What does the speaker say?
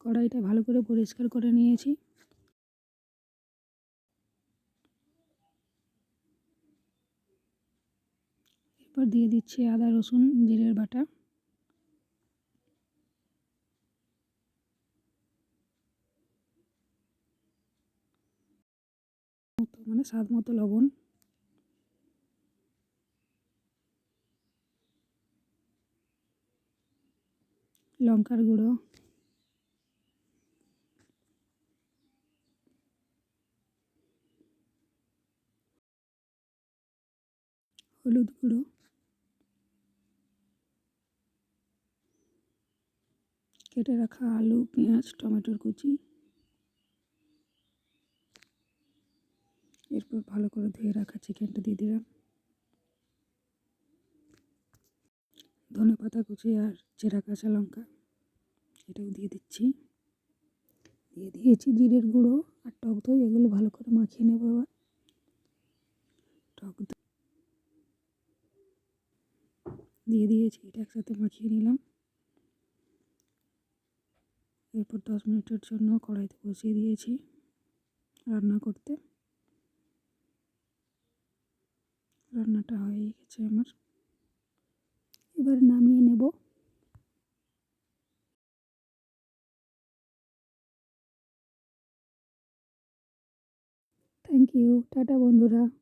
কড়াইটা ভালো করে পরিষ্কার করে নিয়েছি। এরপর দিয়ে দিচ্ছি আদা, রসুন, জিরের বাটা। মতো মানে স্বাদ মতো লবণ। লঙ্কার গুঁড়ো। হলুদ গুঁড়ো। কেটে রাখা আলু, পেঁয়াজ, টমেটোর কুচি। এরপর ভালো করে ধুয়ে রাখা চিকেনটা দিয়ে দিলাম। ধনে পাতা কুচি আর চেরা কাঁচা লঙ্কা, এটাও দিয়ে দিচ্ছি। দিয়ে দিয়েছি জিরের গুঁড়ো আর টক দই, এগুলো ভালো করে মাখিয়ে নেব এবার। টক দই দিয়ে দিয়েছি, এটা একসাথে মাখিয়ে নিলাম। এরপর দশ মিনিটের জন্য কড়াইতে বসিয়ে দিয়েছি রান্না করতে। রান্নাটা হয়ে গেছে আমার। এবার নামিয়ে নেব। থ্যাংক ইউ টাটা বন্ধুরা।